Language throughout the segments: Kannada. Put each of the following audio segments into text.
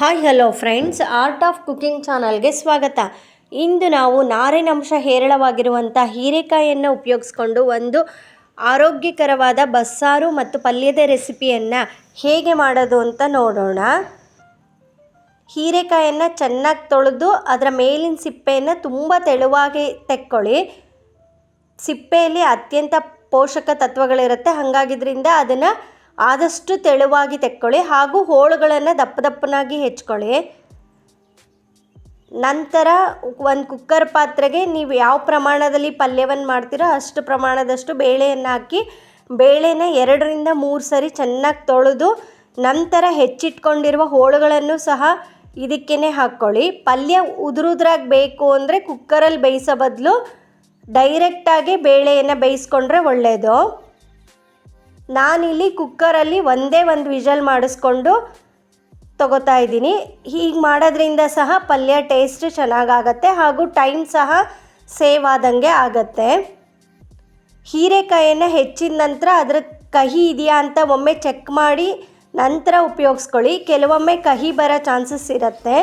Hi hello friends art of cooking ಚಾನಲ್ಗೆ ಸ್ವಾಗತ. ಇಂದು ನಾವು ನಾರಿನಂಶ ಹೇರಳವಾಗಿರುವಂಥ ಹೀರೆಕಾಯಿಯನ್ನು ಉಪಯೋಗಿಸ್ಕೊಂಡು ಒಂದು ಆರೋಗ್ಯಕರವಾದ ಬಸ್ಸಾರು ಮತ್ತು ಪಲ್ಯದ ರೆಸಿಪಿಯನ್ನು ಹೇಗೆ ಮಾಡೋದು ಅಂತ ನೋಡೋಣ. ಹೀರೆಕಾಯನ್ನು ಚೆನ್ನಾಗಿ ತೊಳೆದು ಅದರ ಮೇಲಿನ ಸಿಪ್ಪೆಯನ್ನು ತುಂಬ ತೆಳುವಾಗಿ ತೆಕ್ಕೊಳ್ಳಿ. ಸಿಪ್ಪೆಯಲ್ಲಿ ಅತ್ಯಂತ ಪೋಷಕ ತತ್ವಗಳಿರುತ್ತೆ. ಹಾಗಾಗಿದ್ರಿಂದ ಅದನ್ನು ಆದಷ್ಟು ತೆಳುವಾಗಿ ತೆಕ್ಕೊಳ್ಳಿ ಹಾಗೂ ಹೋಳುಗಳನ್ನು ದಪ್ಪ ದಪ್ಪನಾಗಿ ಹೆಚ್ಕೊಳ್ಳಿ. ನಂತರ ಒಂದು ಕುಕ್ಕರ್ ಪಾತ್ರೆಗೆ ನೀವು ಯಾವ ಪ್ರಮಾಣದಲ್ಲಿ ಪಲ್ಯವನ್ನು ಮಾಡ್ತೀರೋ ಅಷ್ಟು ಪ್ರಮಾಣದಷ್ಟು ಬೇಳೆಯನ್ನು ಹಾಕಿ, ಬೇಳೆನ ಎರಡರಿಂದ ಮೂರು ಸರಿ ಚೆನ್ನಾಗಿ ತೊಳೆದು ನಂತರ ಹೆಚ್ಚಿಟ್ಕೊಂಡಿರುವ ಹೋಳುಗಳನ್ನು ಸಹ ಇದಕ್ಕೇ ಹಾಕ್ಕೊಳ್ಳಿ ಪಲ್ಯ ಉದುರುದ್ರಾಗಿ ಬೇಕು ಅಂದರೆ ಕುಕ್ಕರಲ್ಲಿ ಬೇಯಿಸೋ ಬದಲು ಡೈರೆಕ್ಟಾಗಿ ಬೇಳೆಯನ್ನು ಬೇಯಿಸ್ಕೊಂಡ್ರೆ ಒಳ್ಳೆಯದು ನಾನಿಲ್ಲಿ ಕುಕ್ಕರಲ್ಲಿ ಒಂದೇ ಒಂದು ವಿಷಲ್ ಮಾಡಿಸ್ಕೊಂಡು ತಗೋತಾ ಇದ್ದೀನಿ. ಹೀಗೆ ಮಾಡೋದ್ರಿಂದ ಸಹ ಪಲ್ಯ ಟೇಸ್ಟ್ ಚೆನ್ನಾಗಾಗತ್ತೆ ಹಾಗೂ ಟೈಮ್ ಸಹ ಸೇವ್ ಆದಂಗೆ ಆಗತ್ತೆ. ಹೀರೆಕಾಯನ್ನು ಹೆಚ್ಚಿದ ನಂತರ ಅದರ ಕಹಿ ಇದೆಯಾ ಅಂತ ಒಮ್ಮೆ ಚೆಕ್ ಮಾಡಿ ನಂತರ ಉಪಯೋಗಿಸ್ಕೊಳ್ಳಿ. ಕೆಲವೊಮ್ಮೆ ಕಹಿ ಬರೋ ಚಾನ್ಸಸ್ ಇರುತ್ತೆ.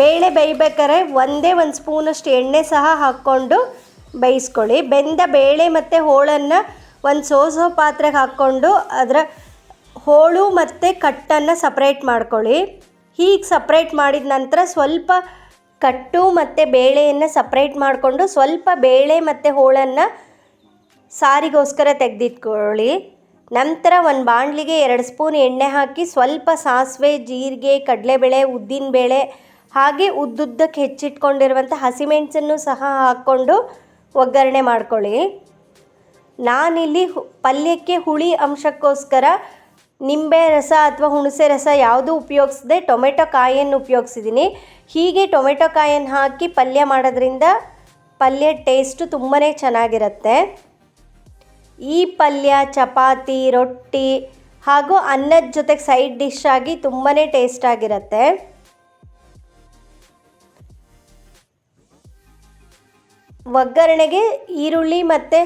ಬೇಳೆ ಬೇಯ್ಬೇಕಾದ್ರೆ ಒಂದೇ ಒಂದು ಸ್ಪೂನಷ್ಟು ಎಣ್ಣೆ ಸಹ ಹಾಕ್ಕೊಂಡು ಬೇಯಿಸ್ಕೊಳ್ಳಿ. ಬೆಂದ ಬೇಳೆ ಮತ್ತು ಹೋಳನ್ನು ಒಂದು ಸೋಸೋ ಪಾತ್ರೆಗೆ ಹಾಕ್ಕೊಂಡು ಅದರ ಹೋಳು ಮತ್ತು ಕಟ್ಟನ್ನು ಸಪ್ರೇಟ್ ಮಾಡ್ಕೊಳ್ಳಿ. ಹೀಗೆ ಸಪ್ರೇಟ್ ಮಾಡಿದ ನಂತರ ಸ್ವಲ್ಪ ಕಟ್ಟು ಮತ್ತು ಬೇಳೆಯನ್ನು ಸಪ್ರೇಟ್ ಮಾಡಿಕೊಂಡು ಸ್ವಲ್ಪ ಬೇಳೆ ಮತ್ತು ಹೋಳನ್ನು ಸಾರಿಗೋಸ್ಕರ ತೆಗೆದಿಟ್ಕೊಳ್ಳಿ. ನಂತರ ಒಂದು ಬಾಣಲಿಗೆ ಎರಡು ಸ್ಪೂನ್ ಎಣ್ಣೆ ಹಾಕಿ ಸ್ವಲ್ಪ ಸಾಸಿವೆ, ಜೀರಿಗೆ, ಕಡಲೆಬೇಳೆ, ಉದ್ದಿನಬೇಳೆ ಹಾಗೆ ಉದ್ದುದ್ದಕ್ಕೆ ಹೆಚ್ಚಿಟ್ಕೊಂಡಿರುವಂಥ ಹಸಿಮೆಣಸನ್ನು ಸಹ ಹಾಕ್ಕೊಂಡು ಒಗ್ಗರಣೆ ಮಾಡ್ಕೊಳ್ಳಿ. ನಾನಿಲ್ಲಿ ಪಲ್ಯಕ್ಕೆ ಹುಳಿ ಅಂಶಕ್ಕೋಸ್ಕರ ನಿಂಬೆ ರಸ ಅಥವಾ ಹುಣಸೆ ರಸ ಯಾವುದು ಉಪಯೋಗಿಸದೆ ಟೊಮೆಟೊ ಕಾಯಿಯನ್ನು ಉಪಯೋಗಿಸಿದ್ದೀನಿ. ಹೀಗೆ ಟೊಮೆಟೊ ಕಾಯಿಯನ್ನು ಹಾಕಿ ಪಲ್ಯ ಮಾಡೋದ್ರಿಂದ ಪಲ್ಯ ಟೇಸ್ಟು ತುಂಬಾ ಚೆನ್ನಾಗಿರುತ್ತೆ. ಈ ಪಲ್ಯ, ಚಪಾತಿ, ರೊಟ್ಟಿ ಹಾಗೂ ಅನ್ನದ ಜೊತೆಗೆ ಸೈಡ್ ಡಿಶ್ ಆಗಿ ತುಂಬಾ ಟೇಸ್ಟ್ ಆಗಿರುತ್ತೆ. ಒಗ್ಗರಣೆಗೆ ಈರುಳ್ಳಿ ಮತ್ತು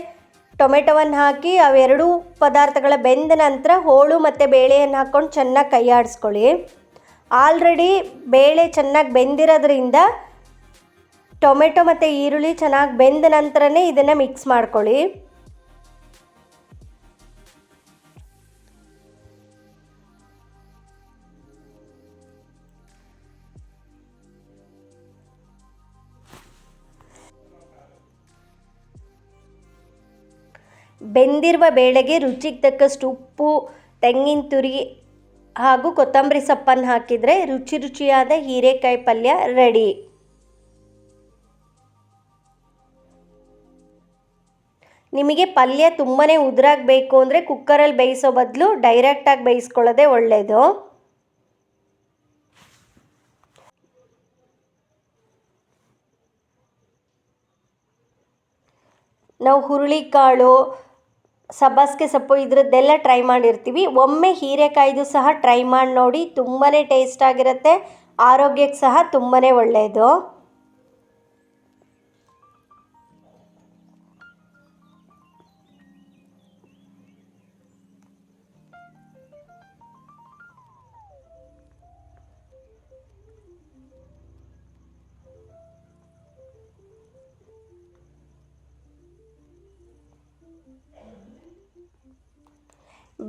ಟೊಮೆಟೊವನ್ನು ಹಾಕಿ ಅವೆರಡೂ ಪದಾರ್ಥಗಳ ಬೆಂದ ನಂತರ ಹೋಳು ಮತ್ತು ಬೇಳೆಯನ್ನು ಹಾಕ್ಕೊಂಡು ಚೆನ್ನಾಗಿ ಕೈ ಆಡಿಸ್ಕೊಳ್ಳಿ ಆಲ್ರೆಡಿ ಬೇಳೆ ಚೆನ್ನಾಗಿ ಬೆಂದಿರೋದ್ರಿಂದ ಟೊಮೆಟೊ ಮತ್ತು ಈರುಳ್ಳಿ ಚೆನ್ನಾಗಿ ಬೆಂದ ನಂತರನೇ ಇದನ್ನು ಮಿಕ್ಸ್ ಮಾಡ್ಕೊಳ್ಳಿ. ಬೆಂದಿರುವ ಬೇಳೆಗೆ ರುಚಿಗೆ ತಕ್ಕಷ್ಟು ಉಪ್ಪು, ತೆಂಗಿನ ತುರಿ ಹಾಗೂ ಕೊತ್ತಂಬರಿ ಸೊಪ್ಪನ್ನು ಹಾಕಿದರೆ ರುಚಿ ರುಚಿಯಾದ ಹೀರೆಕಾಯಿ ಪಲ್ಯ ರೆಡಿ. ನಿಮಗೆ ಪಲ್ಯ ತುಂಬಾ ಉದುರಾಗಬೇಕು ಅಂದರೆ ಕುಕ್ಕರಲ್ಲಿ ಬೇಯಿಸೋ ಬದಲು ಡೈರೆಕ್ಟಾಗಿ ಬೇಯಿಸ್ಕೊಳ್ಳೋದೇ ಒಳ್ಳೆಯದು ನಾವು ಹುರುಳಿಕಾಳು ಸಬ್ಬಸಿಗೆ ಸೊಪ್ಪು ಇದರದ್ದೆಲ್ಲ ಟ್ರೈ ಮಾಡಿರ್ತೀವಿ. ಒಮ್ಮೆ ಹೀರೆಕಾಯ್ದು ಸಹ ಟ್ರೈ ಮಾಡಿ ನೋಡಿ ತುಂಬಾ ಟೇಸ್ಟ್ ಆಗಿರುತ್ತೆ. ಆರೋಗ್ಯಕ್ಕೆ ಸಹ ತುಂಬಾ ಒಳ್ಳೆಯದು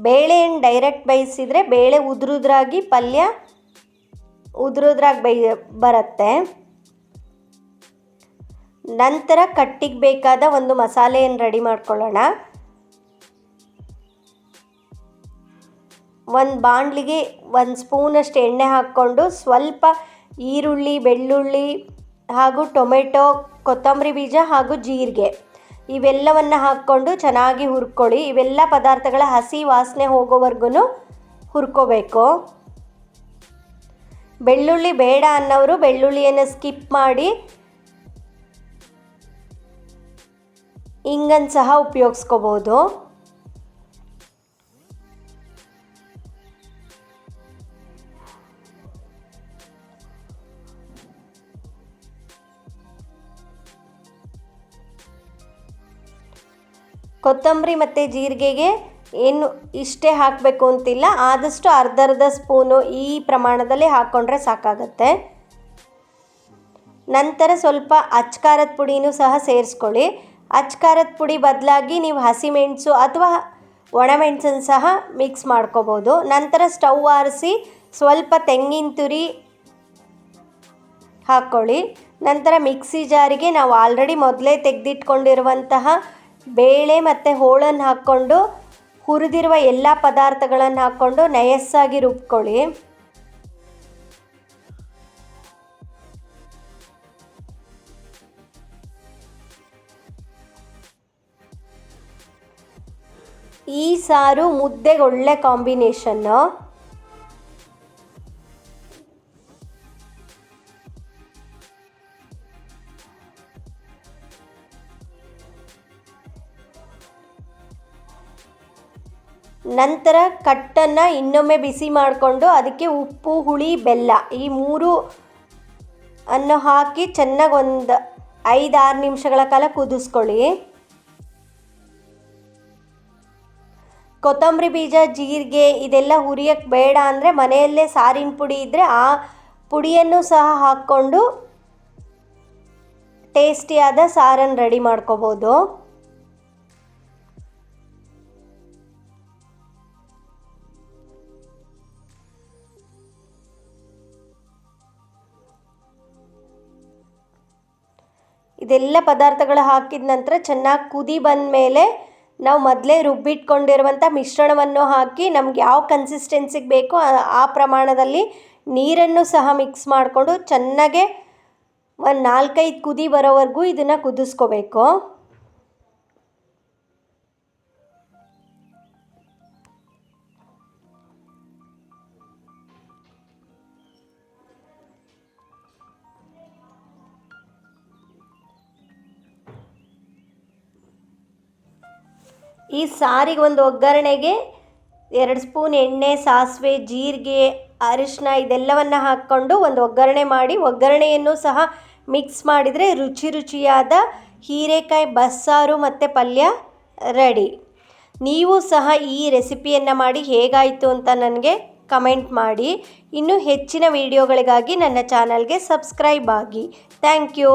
ಬೇಳೆಯನ್ನು ಡೈರೆಕ್ಟ್ ಬೇಯಿಸಿದರೆ ಬೇಳೆ ಉದುರುದ್ರಾಗಿ ಪಲ್ಯ ಉದುರುದ್ರಾಗಿ ಬೇಯ, ಬರುತ್ತೆ. ನಂತರ ಕಟ್ಟಿಗೆ ಬೇಕಾದ ಒಂದು ಮಸಾಲೆಯನ್ನು ರೆಡಿ ಮಾಡ್ಕೊಳ್ಳೋಣ. ಒಂದು ಬಾಣಲಿಗೆ ಒಂದು ಸ್ಪೂನಷ್ಟು ಎಣ್ಣೆ ಹಾಕ್ಕೊಂಡು ಸ್ವಲ್ಪ ಈರುಳ್ಳಿ, ಬೆಳ್ಳುಳ್ಳಿ ಹಾಗೂ ಟೊಮೆಟೊ, ಕೊತ್ತಂಬರಿ ಬೀಜ ಹಾಗೂ ಜೀರಿಗೆ. ಇವೆಲ್ಲವನ್ನು ಹಾಕ್ಕೊಂಡು ಚೆನ್ನಾಗಿ ಹುರ್ಕೊಳ್ಳಿ. ಇವೆಲ್ಲ ಪದಾರ್ಥಗಳ ಹಸಿ ವಾಸನೆ ಹೋಗೋವರೆಗೂ ಹುರ್ಕೋಬೇಕು. ಬೆಳ್ಳುಳ್ಳಿ ಬೇಡ ಅನ್ನೋರು ಬೆಳ್ಳುಳ್ಳಿಯನ್ನು ಸ್ಕಿಪ್ ಮಾಡಿ ಹಿಂಗನ್ನು ಸಹ ಉಪಯೋಗಿಸ್ಕೋಬೋದು. ಕೊತ್ತಂಬರಿ ಮತ್ತು ಜೀರಿಗೆಗೆ ಏನು ಇಷ್ಟೇ ಹಾಕಬೇಕು ಅಂತಿಲ್ಲ. ಆದಷ್ಟು ಅರ್ಧ ಅರ್ಧ ಸ್ಪೂನು ಈ ಪ್ರಮಾಣದಲ್ಲಿ ಹಾಕ್ಕೊಂಡ್ರೆ ಸಾಕಾಗತ್ತೆ. ನಂತರ ಸ್ವಲ್ಪ ಅಚ್ಕಾರದ ಪುಡಿನೂ ಸಹ ಸೇರಿಸ್ಕೊಳ್ಳಿ. ಅಚ್ಕಾರದ ಪುಡಿ ಬದಲಾಗಿ ನೀವು ಹಸಿಮೆಣಸು ಅಥವಾ ಒಣಮೆಣಸನ್ನು ಸಹ ಮಿಕ್ಸ್ ಮಾಡ್ಕೋಬೋದು. ನಂತರ ಸ್ಟವ್ ಆರಿಸಿ ಸ್ವಲ್ಪ ತೆಂಗಿನ ತುರಿ ಹಾಕ್ಕೊಳ್ಳಿ ನಂತರ ಮಿಕ್ಸಿ ಜಾರಿಗೆ ನಾವು ಆಲ್ರೆಡಿ ಮೊದಲೇ ತೆಗೆದಿಟ್ಕೊಂಡಿರುವಂತಹ ಬೇಳೆ ಮತ್ತು ಹೋಳನ್ನು ಹಾಕ್ಕೊಂಡು ಹುರಿದಿರುವ ಎಲ್ಲ ಪದಾರ್ಥಗಳನ್ನು ಹಾಕ್ಕೊಂಡು ನಯಸ್ಸಾಗಿ ರುಬ್ಕೊಳ್ಳಿ. ಈ ಸಾರು ಮುದ್ದೆಗೆ ಒಳ್ಳೆ ಕಾಂಬಿನೇಷನ್ನು. ನಂತರ ಕಟ್ಟನ್ನು ಇನ್ನೊಮ್ಮೆ ಬಿಸಿ ಮಾಡಿಕೊಂಡು ಅದಕ್ಕೆ ಉಪ್ಪು, ಹುಳಿ, ಬೆಲ್ಲ ಈ ಮೂರು ಅನ್ನು ಹಾಕಿ ಚೆನ್ನಾಗಿ ಒಂದು ಐದಾರು ನಿಮಿಷಗಳ ಕಾಲ ಕುದಿಸ್ಕೊಳ್ಳಿ. ಕೊತ್ತಂಬರಿ ಬೀಜ, ಜೀರಿಗೆ ಇದೆಲ್ಲ ಹುರಿಯೋಕ್ಕೆ ಬೇಡ ಅಂದರೆ ಮನೆಯಲ್ಲೇ ಸಾರಿನ ಪುಡಿ ಇದ್ದರೆ ಆ ಪುಡಿಯನ್ನು ಸಹ ಹಾಕ್ಕೊಂಡು ಟೇಸ್ಟಿಯಾದ ಸಾರನ್ನು ರೆಡಿ ಮಾಡ್ಕೋಬೋದು. ಇದೆಲ್ಲ ಪದಾರ್ಥಗಳು ಹಾಕಿದ ನಂತರ ಚೆನ್ನಾಗಿ ಕುದಿ ಬಂದ ಮೇಲೆ ನಾವು ಮೊದಲೇ ರುಬ್ಬಿಟ್ಕೊಂಡಿರುವಂಥ ಮಿಶ್ರಣವನ್ನು ಹಾಕಿ ನಮ್ಗೆ ಯಾವ ಕನ್ಸಿಸ್ಟೆನ್ಸಿಗೆ ಬೇಕೋ ಆ ಪ್ರಮಾಣದಲ್ಲಿ ನೀರನ್ನು ಸಹ ಮಿಕ್ಸ್ ಮಾಡಿಕೊಂಡು ಚೆನ್ನಾಗೆ ಒಂದು ನಾಲ್ಕೈದು ಕುದಿ ಬರೋವರೆಗೂ ಇದನ್ನು ಕುದಿಸ್ಕೋಬೇಕು. ಈ ಸಾರಿಗೆ ಒಂದು ಒಗ್ಗರಣೆಗೆ ಎರಡು ಸ್ಪೂನ್ ಎಣ್ಣೆ, ಸಾಸಿವೆ, ಜೀರಿಗೆ ಅರಿಶಿನ ಇದೆಲ್ಲವನ್ನು ಹಾಕ್ಕೊಂಡು ಒಂದು ಒಗ್ಗರಣೆ ಮಾಡಿ ಒಗ್ಗರಣೆಯನ್ನು ಸಹ ಮಿಕ್ಸ್ ಮಾಡಿದರೆ ರುಚಿ ರುಚಿಯಾದ ಹೀರೆಕಾಯಿ, ಬಸ್ಸಾರು ಮತ್ತು ಪಲ್ಯ ರೆಡಿ ನೀವು ಸಹ ಈ ರೆಸಿಪಿಯನ್ನು ಮಾಡಿ ಹೇಗಾಯಿತು ಅಂತ ನನಗೆ ಕಮೆಂಟ್ ಮಾಡಿ. ಇನ್ನೂ ಹೆಚ್ಚಿನ ವಿಡಿಯೋಗಳಿಗಾಗಿ ನನ್ನ ಚಾನಲ್ಗೆ ಸಬ್ಸ್ಕ್ರೈಬ್ ಆಗಿ. Thank you